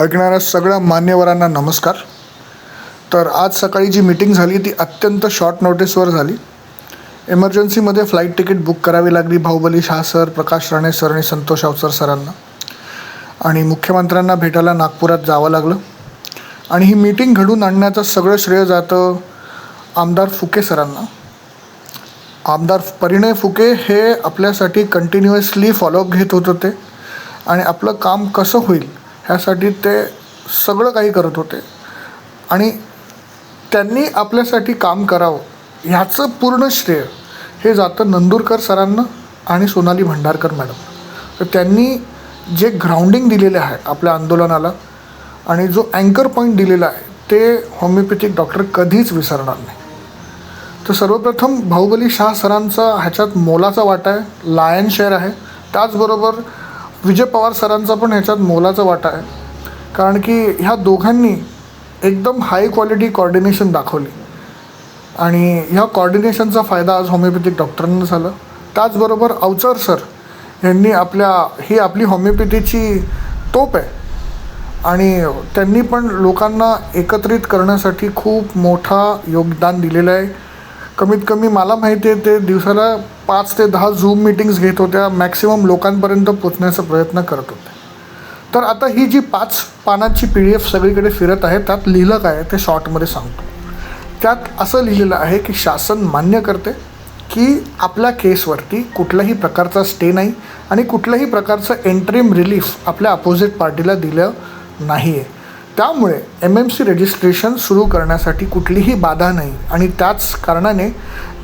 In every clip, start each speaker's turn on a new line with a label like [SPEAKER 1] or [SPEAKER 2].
[SPEAKER 1] ऐकणाऱ्या सगळ्या मान्यवरांना नमस्कार. तर आज सकाळी जी मीटिंग झाली ती अत्यंत शॉर्ट नोटीसवर झाली. इमर्जन्सीमध्ये फ्लाईट तिकीट बुक करावी लागली बाहुबली शाह सर प्रकाश राणे सर आणि संतोष अवसर सरांना. आणि मुख्यमंत्र्यांना भेटायला नागपुरात जावं लागलं. आणि ही मीटिंग घडून आणण्याचं सगळं श्रेय जातं आमदार फुके सरांना. आमदार परिणय फुके हे आपल्यासाठी कंटिन्युअसली फॉलोअप घेत होत होते आणि आपलं काम कसं होईल ह्यासाठी ते सगळं काही करत होते. आणि त्यांनी आपल्यासाठी काम करावं ह्याचं पूर्ण श्रेय हे जातं नंदुरकर सरांना आणि सोनाली भंडारकर मॅडम. तर त्यांनी जे ग्राउंडिंग दिलेले आहे आपल्या आंदोलनाला आणि जो अँकर पॉईंट दिलेला आहे ते होमिओपॅथिक डॉक्टर कधीच विसरणार नाही. तर सर्वप्रथम बाहुबली शाह सरांचा ह्याच्यात मोलाचा वाटा आहे लायन शेअर आहे. त्याचबरोबर विजय पवार सरांचा पण ह्याच्यात मोलाचा वाटा आहे. कारण की ह्या दोघांनी एकदम हाय क्वालिटी कॉर्डिनेशन दाखवली. आणि ह्या कॉर्डिनेशनचा फायदा आज होमिओपॅथिक डॉक्टरांना झाला. त्याचबरोबर अवचर सर यांनी आपल्या ही आपली होमिओपॅथीची तोप आहे. आणि त्यांनी पण लोकांना एकत्रित करण्यासाठी खूप मोठा योगदान दिलेलं आहे. कमीत कमी मला माहिती आहे ते दिवसाला पाच ते दहा झूम मिटिंग्स घेत होत्या. मॅक्सिमम लोकांपर्यंत पोचण्याचा प्रयत्न करत होते. तर आता ही जी पाच पानाची पी डी एफ सगळीकडे फिरत आहे त्यात लिहिलं काय ते शॉर्टमध्ये सांगतो. त्यात असं लिहिलेलं आहे की शासन मान्य करते की आपल्या केसवरती कुठल्याही प्रकारचा स्टे नाही आणि कुठल्याही प्रकारचं एंट्रीम रिलीफ आपल्या अपोजिट पार्टीला दिलं नाही आहे त्यामुळे एम एम सी रजिस्ट्रेशन सुरू करण्यासाठी कुठलीही बाधा नाही. आणि त्याच कारणाने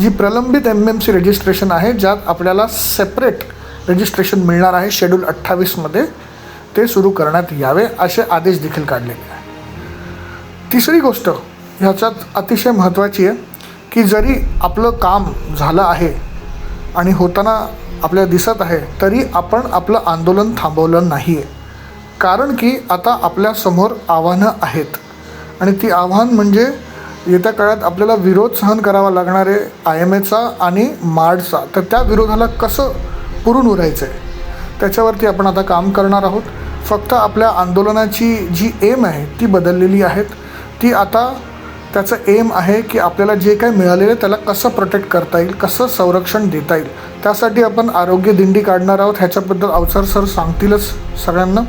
[SPEAKER 1] जी प्रलंबित एम एम सी रजिस्ट्रेशन आहे ज्यात आपल्याला सेपरेट रजिस्ट्रेशन मिळणार आहे शेड्यूल अठ्ठावीसमध्ये ते सुरू करण्यात यावे असे आदेश देखील काढलेले आहे तिसरी गोष्ट ह्याच्यात अतिशय महत्त्वाची आहे की जरी आपलं काम झालं आहे आणि होताना आपल्याला दिसत आहे तरी आपण आपलं आंदोलन थांबवलं नाही आहे कारण की आता आपल्यासमोर आव्हानं आहेत. आणि ती आव्हान म्हणजे येत्या काळात आपल्याला विरोध सहन करावा लागणार आहे आय एम एचा आणि माडचा तर त्या विरोधाला कसं पुरून उरायचं आहे त्याच्यावरती आपण आता काम करणार आहोत. फक्त आपल्या आंदोलनाची जी एम आहे ती बदललेली आहेत. ती आता त्याचं एम आहे की आपल्याला जे काही मिळालेलं आहे त्याला कसं प्रोटेक्ट करता येईल कसं संरक्षण देता येईल त्यासाठी आपण आरोग्य दिंडी काढणार आहोत. ह्याच्याबद्दल अवसर सर सांगतीलच सगळ्यांना.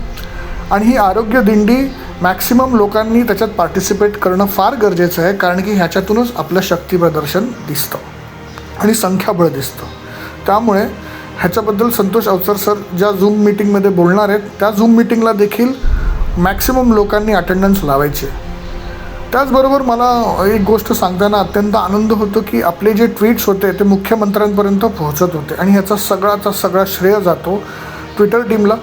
[SPEAKER 1] आणि ही आरोग्य दिंडी मॅक्सिमम लोकांनी त्याच्यात पार्टिसिपेट करणं फार गरजेचं आहे कारण की ह्याच्यातूनच आपलं शक्ती प्रदर्शन दिसतं आणि संख्याबळ दिसतं. त्यामुळे ह्याच्याबद्दल संतोष अवसर सर ज्या झूम मिटिंगमध्ये बोलणार आहेत त्या झूम मिटिंगला देखील मॅक्सिमम लोकांनी अटेंडन्स लावायची त्याचबरोबर मला एक गोष्ट सांगताना अत्यंत आनंद होतो की आपले जे ट्विट्स होते ते मुख्यमंत्र्यांपर्यंत पोहोचत होते आणि ह्याचा सगळाचा सगळा श्रेय जातो ट्विटर टीमला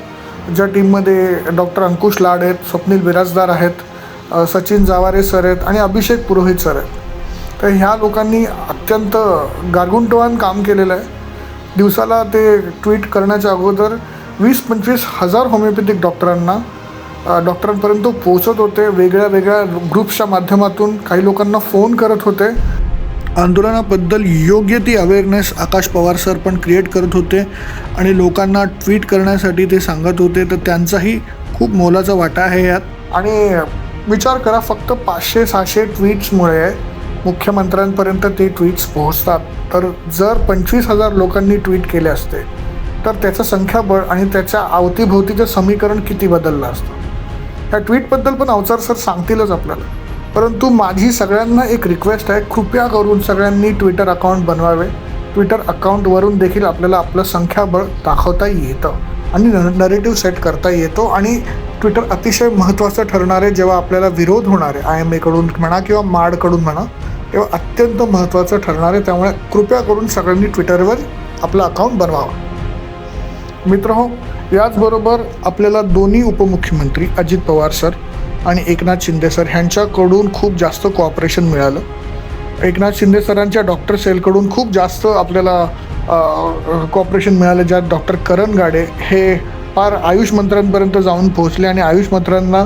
[SPEAKER 1] ज्या टीममध्ये डॉक्टर अंकुश लाड आहेत स्वप्नील बिराजदार आहेत सचिन जावारे सर आहेत आणि अभिषेक पुरोहित सर आहेत. तर ह्या लोकांनी अत्यंत गारगुंटवान काम केलेलं आहे. दिवसाला ते ट्विट करण्याच्या अगोदर वीस पंचवीस हजार होमिओपॅथिक डॉक्टरांना डॉक्टरांपर्यंत पोहोचत होते. वेगळ्या वेगळ्या ग्रुप्सच्या माध्यमातून काही लोकांना फोन करत होते. आंदोलनाबद्दल योग्य ती अवेअरनेस आकाश पवार सर पण क्रिएट करत होते आणि लोकांना ट्विट करण्यासाठी ते सांगत होते. तर त्यांचाही खूप मोलाचा वाटा आहे यात. आणि विचार करा फक्त पाचशे सहाशे ट्विट्समुळे मुख्यमंत्र्यांपर्यंत ते ट्विट्स पोहोचतात. तर जर पंचवीस हजार लोकांनी ट्विट केले असते तर त्याचं संख्याबळ आणि त्याच्या अवतीभोवतीचं समीकरण किती बदललं असतं? ह्या ट्विटबद्दल पण अवचार सर सांगतीलच आपल्याला. परंतु माझी सगळ्यांना एक रिक्वेस्ट आहे. कृपया करून सगळ्यांनी ट्विटर अकाउंट बनवावे. ट्विटर अकाउंटवरून देखील आपल्याला आपलं संख्याबळ दाखवता येतं आणि नरेटिव्ह सेट करता येतो आणि ट्विटर अतिशय महत्त्वाचं ठरणार आहे. जेव्हा आपल्याला विरोध होणार आहे आय एम एकडून म्हणा किंवा माडकडून म्हणा तेव्हा अत्यंत महत्त्वाचं ठरणार आहे. त्यामुळे कृपया करून सगळ्यांनी ट्विटरवर आपलं अकाउंट बनवावं. मित्र हो याचबरोबर आपल्याला दोन्ही उपमुख्यमंत्री अजित पवार सर आणि एकनाथ शिंदे सर ह्यांच्याकडून खूप जास्त कॉपरेशन मिळालं. एकनाथ शिंदे सरांच्या डॉक्टर सेलकडून खूप जास्त आपल्याला कॉपरेशन मिळालं ज्यात डॉक्टर करण गाडे हे फार आयुष मंत्र्यांपर्यंत जाऊन पोहोचले आणि आयुष मंत्र्यांना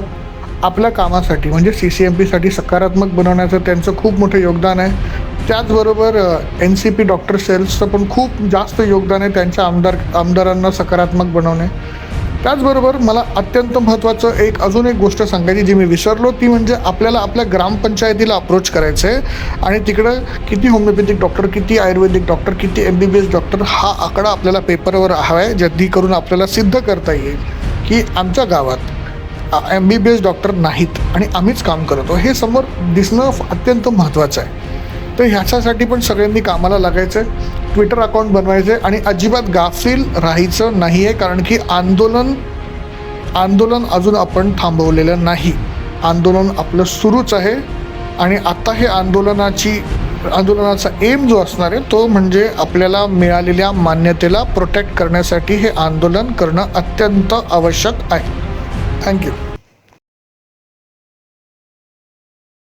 [SPEAKER 1] आपल्या कामासाठी म्हणजे सी सी एम पीसाठी सकारात्मक बनवण्याचं त्यांचं खूप मोठं योगदान आहे. त्याचबरोबर एन सी पी डॉक्टर सेल्सचं पण खूप जास्त योगदान आहे त्यांच्या आमदार आमदारांना सकारात्मक बनवणे. त्याचबरोबर मला अत्यंत महत्त्वाचं एक अजून एक गोष्ट सांगायची जी मी विसरलो ती म्हणजे आपल्याला आपल्या ग्रामपंचायतीला अप्रोच करायचं आहे. आणि तिकडं किती होमिओपॅथिक डॉक्टर किती आयुर्वेदिक डॉक्टर किती M B B S doctor हा आकडा आपल्याला पेपरवर हवा आहे ज्यादी करून आपल्याला सिद्ध करता येईल की आमच्या गावात M B B S doctor नाहीत आणि आम्हीच काम करतो हे समोर दिसणं अत्यंत महत्त्वाचं आहे. तर ह्याच्यासाठी पण सगळ्यांनी कामाला लागायचं आहे. ट्विटर अकाउंट बनवायचे आणि अजिबात गाफील राहायचं नाही आहे कारण की आंदोलन आंदोलन अजून आपण थांबवलेलं नाही. आंदोलन आपलं सुरूच आहे आणि आता हे आंदोलनाची आंदोलनाचा एम जो असणार आहे तो म्हणजे आपल्याला मिळालेल्या मान्यतेला प्रोटेक्ट करण्यासाठी हे आंदोलन करणं अत्यंत आवश्यक आहे. थँक्यू